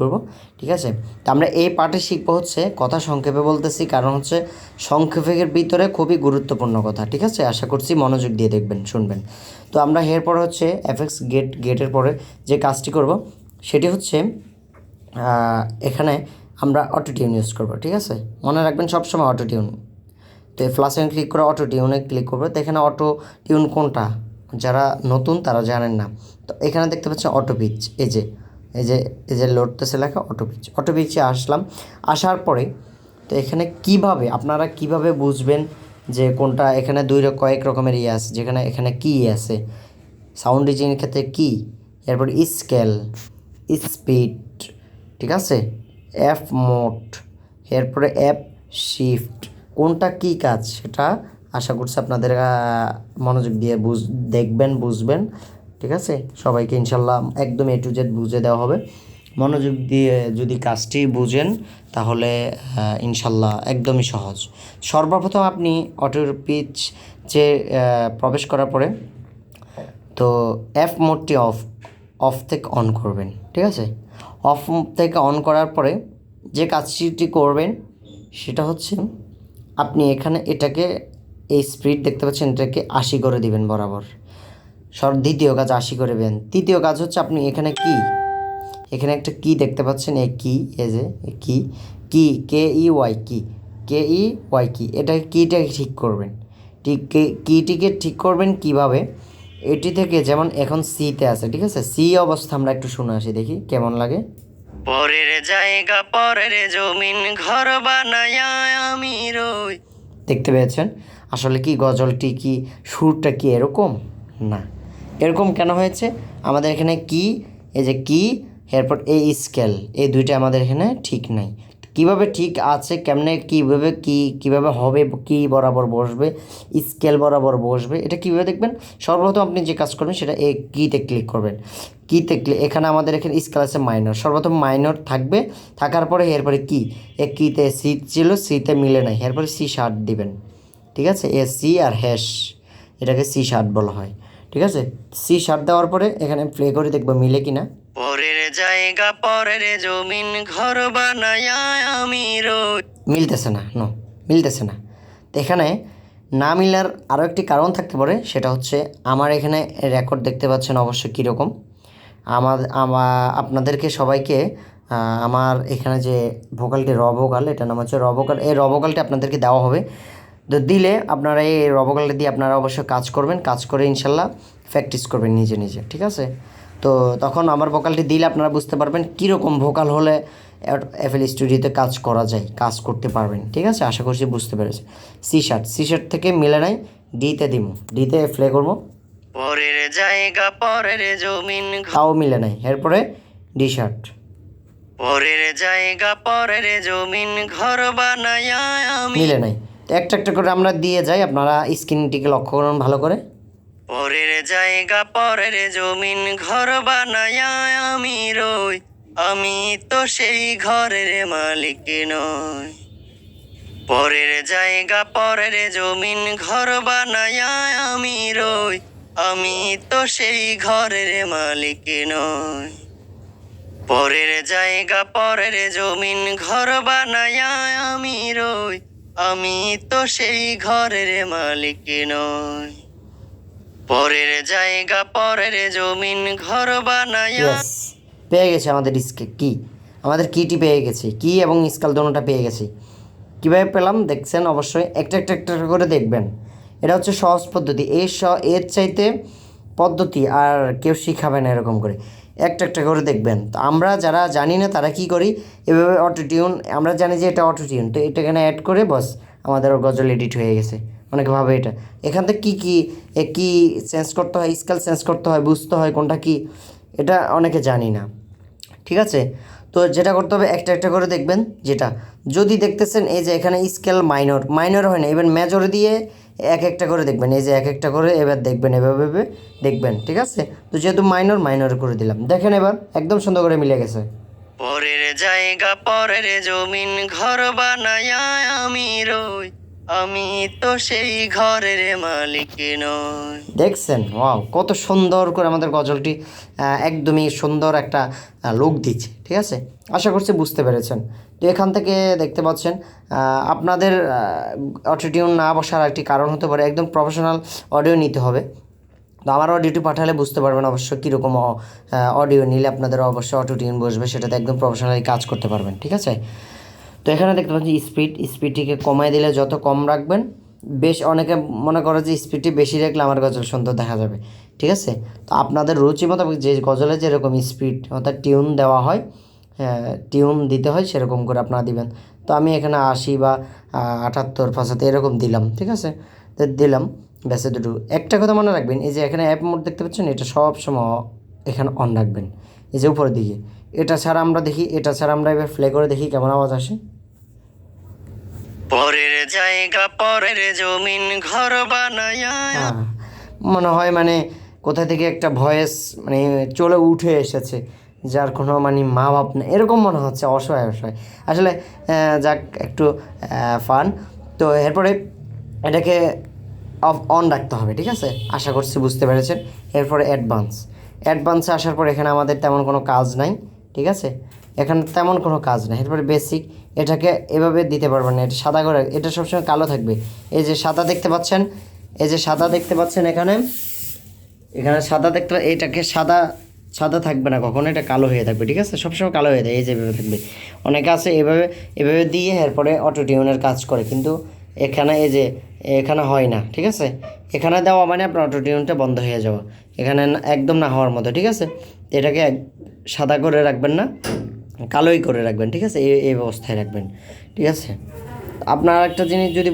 করব, ঠিক আছে? তো আমরা এই পার্টে শিখব হচ্ছে কথা সংক্ষেপে বলতেছি, কারণ হচ্ছে সংক্ষেপের ভিতরে খুবই গুরুত্বপূর্ণ কথা, ঠিক আছে? আশা করছি মনোযোগ দিয়ে দেখবেন, শুনবেন। তো আমরা এরপর হচ্ছে এফএক্স গেট, গেটের পরে যে কাজটি করব, সেটি হচ্ছে এখানে আমরা অটো টিউন ইউজ করব, ঠিক আছে? মনে রাখবেন সবসময় অটো টিউন তো এই ফ্লাসে ক্লিক করে অটো টিউনে ক্লিক করব। তো এখানে অটো টিউন কোনটা? যারা নতুন তারা জানেন না। তো এখানে দেখতে পাচ্ছেন অটো পিচ এই যে এই যে এই যে লোডতেছে লেখা অটো পিচ অটো পিচে আসলাম। আসার পরে তো এখানে কীভাবে, আপনারা কীভাবে বুঝবেন যে কোনটা এখানে দুই কয়েক রকমের ইয়ে আছে, যেখানে এখানে কি আছে? সাউন্ড ডিজাইনের ক্ষেত্রে কি? এরপর স্কেল স্পিড ঠিক আছে? এফ মোড এরপরে অ্যাপ শিফট কোনটা কি কাজ? সেটা আশা করছি আপনাদের মনোযোগ দিয়ে বুঝ, দেখবেন, বুঝবেন। ঠিক আছে? সবাইকে ইনশাল্লাহ একদম এ টু জেড বুঝে দেওয়া হবে। মনোযোগ দিয়ে যদি কাজটি বুঝেন, তাহলে ইনশাল্লাহ একদমই সহজ। সর্বপ্রথম আপনি অটোর পিচ যে প্রবেশ করার পরে, তো এফ মোডটি অফ অফ থেকে অন করবেন, ঠিক আছে? অফ থেকে অন করার পরে যে কাজটি করবেন, সেটা হচ্ছে আপনি এখানে এটাকে এই স্পিড দেখতে পাচ্ছেন, এটাকে আশি করে দিবেন বরাবর। সর দ্বিতীয় কাজ আশি করে দেবেন তৃতীয় কাজ হচ্ছে আপনি এখানে কি? এখানে একটা কি দেখতে পাচ্ছেন এ কি এ যে কি কি কে ই ওয়াই কি কে ই ওয়াই কি এটা কিটাকে ঠিক করবেন। ঠিক কিটিকে ঠিক করবেন কীভাবে? এটি থেকে যেমন এখন সিতে আছে ঠিক আছে? সি অবস্থা আমরা একটু শুনে আসি দেখি কেমন লাগে। পরের জায়গা পরের জমিন ঘর বানায় আমি রই। দেখতে পেয়েছেন? আসলে কি গজলটি কি সুরটা কি এরকম? না। এরকম কেন হয়েছে? আমাদের এখানে কি, এই যে কি, এরপর এই স্কেল, এই দুইটা আমাদের এখানে ঠিক নাই। কীভাবে ঠিক আছে, কেমনে, কীভাবে কি, কীভাবে হবে, কি বরাবর বসবে, স্কেল বরাবর বসবে, এটা কীভাবে দেখবেন? সর্বপ্রথম আপনি যে কাজ করবেন সেটা এই কিতে ক্লিক করবেন। কিতে ক্লিক এখানে আমাদের এখানে স্কেল আছে মাইনর। সর্বপ্রথম মাইনর থাকবে, থাকার পরে এরপরে কি? এ কিতে সি ছিল, সিতে মিলে নাই। এরপরে সি শার্ট দিবেন। ঠিক আছে? এ সি আর হ্যাশ, এটাকে সি শার্ট বলা হয়। ঠিক আছে? সি শার্ট দেওয়ার পরে এখানে প্লে করে দেখব মিলে কি না পরের জায়গা পরের জমিন ঘর বানায় আমি মিলতেছে না নো মিলতেছে না। তো এখানে না মিলার আরও একটি কারণ থাকতে পারে সেটা হচ্ছে আমার এখানে রেকর্ড দেখতে পাচ্ছেন অবশ্যই কীরকম। আমার আমার আপনাদেরকে সবাইকে আমার এখানে যে ভোকালটি র ভোকাল এটার নাম হচ্ছে র ভোকাল এই র ভোকালটি আপনাদেরকে দেওয়া হবে। তো দিলে আপনারা এই র দিয়ে আপনারা অবশ্যই কাজ করবেন কাজ করে ইনশাল্লাহ প্র্যাকটিস করবেন নিজে নিজে ঠিক আছে? তো তখন আমার ভোকালটি দিলে আপনারা বুঝতে পারবেন কীরকম ভোকাল হলে এফএল স্টুডিওতে কাজ করা যায় কাজ করতে পারবেন ঠিক আছে? আশা করছি বুঝতে পেরেছি সি শার্ট সি শার্ট থেকে মিলে নাই ডিতে দিব ডিতে প্লে করব। পরের জায়গা পরের জমিন তাও মিলে নাই এরপরে ডি শার্ট পরের জায়গা পরের জমিন ঘর বানায় মিলে নাই। তো একটা একটা করে আমরা দিয়ে যাই, আপনারা স্ক্রিনটিকে লক্ষ্য করুন ভালো করে। পরের জায়গা, পরের জমিন ঘর বানায় আমি রই। আমি তো সেই ঘরের মালিক নই। পরের জায়গা, পরের জমিন ঘর বানায় আমি রই। আমি তো সেই ঘরের মালিক নই। পরের জায়গা, পরের জমিন ঘর বানায় আমি রই। আমি তো সেই ঘরের মালিক নই। পরের জায়গা, পরের জমিন, ঘর বানায় পেয়ে গেছে আমাদের কি? আমাদের কিটি পেয়ে গেছে। কি এবং স্কাল দোনোটা পেয়ে গেছে। কীভাবে পেলাম? দেখছেন, অবশ্যই। একটা একটা একটা করে দেখবেন। এটা হচ্ছে সহজ পদ্ধতি। এই স, এর চাইতে পদ্ধতি আর কেউ শিখাবে না এরকম করে। একটা একটা করে দেখবেন। তো আমরা যারা জানি না তারা কি করি? এভাবে অটো টিউন আমরা জানি যে এটা অটো টিউন তো এটা এখানে অ্যাড করে বস, আমাদের গজল এডিট হয়ে গেছে। অনেকে ভাবে এটা। এখান থেকে কী কী কী চেঞ্জ করতে হয়? স্কেল চেঞ্জ করতে হয়? বুঝতে হয় কোনটা কি? এটা অনেকে জানি না। ঠিক আছে? তো যেটা করতে হবে, একটা একটা করে দেখবেন। যেটা, যদি দেখতেছেন এই যে এখানে স্কেল মাইনর মাইনর হয় না এবার মেজর দিয়ে এক একটা করে দেখবেন, এই যে এক একটা করে এবার দেখবেন, এভাবে দেখবেন, ঠিক আছে? তো যেহেতু মাইনর মাইনর করে দিলাম। দেখেন এবার, একদম সুন্দর করে মিলে গেছে। পরের জায়গা, পরের জমিন, ঘর বানায় আমি রই। আমি তো সেই ঘরের মালিক নই। দেখছেন, ওয়াও, কত সুন্দর করে আমাদের গজলটি একদমই সুন্দর একটা লোক দিচ্ছে, ঠিক আছে? আশা করছি বুঝতে পেরেছেন। তো এখান থেকে দেখতে পাচ্ছেন আপনাদের অটোটিউন না বসার একটি কারণ হতে পারে, একদম প্রফেশনাল অডিও নিতে হবে। তো আমার অডিওটি পাঠালে বুঝতে পারবেন অবশ্য কীরকম অডিও নিলে আপনাদের অবশ্যই অটো টিউন বসবে, সেটাতে একদম প্রফেশনালি কাজ করতে পারবেন, ঠিক আছে? তো এখানে দেখতে পাচ্ছি স্পিড স্পিডটিকে কমায় দিলে যত কম রাখবেন, বেশ অনেকে মনে করে যে স্পিডটি বেশি রাখলে আমার গজল সুন্দর দেখা যাবে, ঠিক আছে? তো আপনাদের রুচি মোতাবেক যে গজলে যেরকম স্পিড অর্থাৎ টিউন দেওয়া হয় টিউন দিতে হয় সেরকম করে আপনারা দিবেন। তো আমি এখানে আশি বা আটাত্তর পঁচাত্তর এরকম দিলাম, ঠিক আছে? তো দিলাম, ব্যাস দুটো একটা কথা মনে রাখবেন, এই যে এখানে অ্যাপ মোড দেখতে পাচ্ছেন, এটা সব সময় এখানে অন রাখবেন। এই যে উপরের দিকে, এটা ছাড়া আমরা দেখি, এটা ছাড়া আমরা এবার প্লে করে দেখি, কেমন আওয়াজ আসে? পরের জায়গা, পরের জমিন ঘর বানায়। হ্যাঁ মনে হয় মানে কোথা থেকে একটা ভয়েস মানে চলে উঠে এসেছে, যার কোনো মানে মা বাপ নেই। এরকম মনে হচ্ছে, অসহায় অসহায়। আসলে যাক, একটু ফান তো এরপরে এটাকে অফ অন রাখতে হবে, ঠিক আছে? আশা করছি বুঝতে পেরেছেন। এরপরে অ্যাডভান্স অ্যাডভান্সে আসার পর এখানে আমাদের তেমন কোনো কাজ নাই। ঠিক আছে? এখানে তেমন কোনো কাজ নাই। এরপরে বেসিক এটাকে এভাবে দিতে পারবেন না। এটা সাদা করে, এটা সবসময় কালো থাকবে। এই যে সাদা দেখতে পাচ্ছেন, এই যে সাদা দেখতে পাচ্ছেন এখানে এখানে সাদা দেখতে, এটাকে সাদা সাদা থাকবে না কখনো, এটা কালো হয়ে থাকবে, ঠিক আছে? সবসময় কালো হয়ে যায়, এই যে এভাবে থাকবে। অনেকে আছে এভাবে এভাবে দিয়ে এরপরে অটো টিউনের কাজ করে। কিন্তু এখানে এই যে এখানে হয় না, ঠিক আছে? এখানে দেওয়া মানে আপনার অটো টিউনটা বন্ধ হয়ে যাওয়া। এখানে একদম না হওয়ার মতো, ঠিক আছে? এটাকে সাদা করে রাখবেন না, কালোই করে রাখবেন, ঠিক আছে? এই এই অবস্থায় রাখবেন, ঠিক আছে? আপনার একটা জিনিস যদি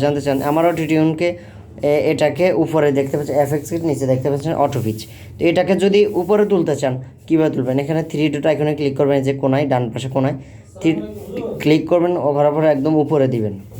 জানতে চান, আমার অটো টিউনকে এ- এটাকে উপরে দেখতে পাচ্ছেন, এফএক্স নিচে দেখতে পাচ্ছেন, অটো পিচ। তো এটাকে যদি উপরে তুলতে চান, কীভাবে তুলবেন? এখানে থ্রি ডট আইকনে ক্লিক করবেন যে কোনায়, ডান পাশে কোনায় থ্রি ক্লিক করবেন, ও ঘোরার পরে একদম উপরে দিবেন।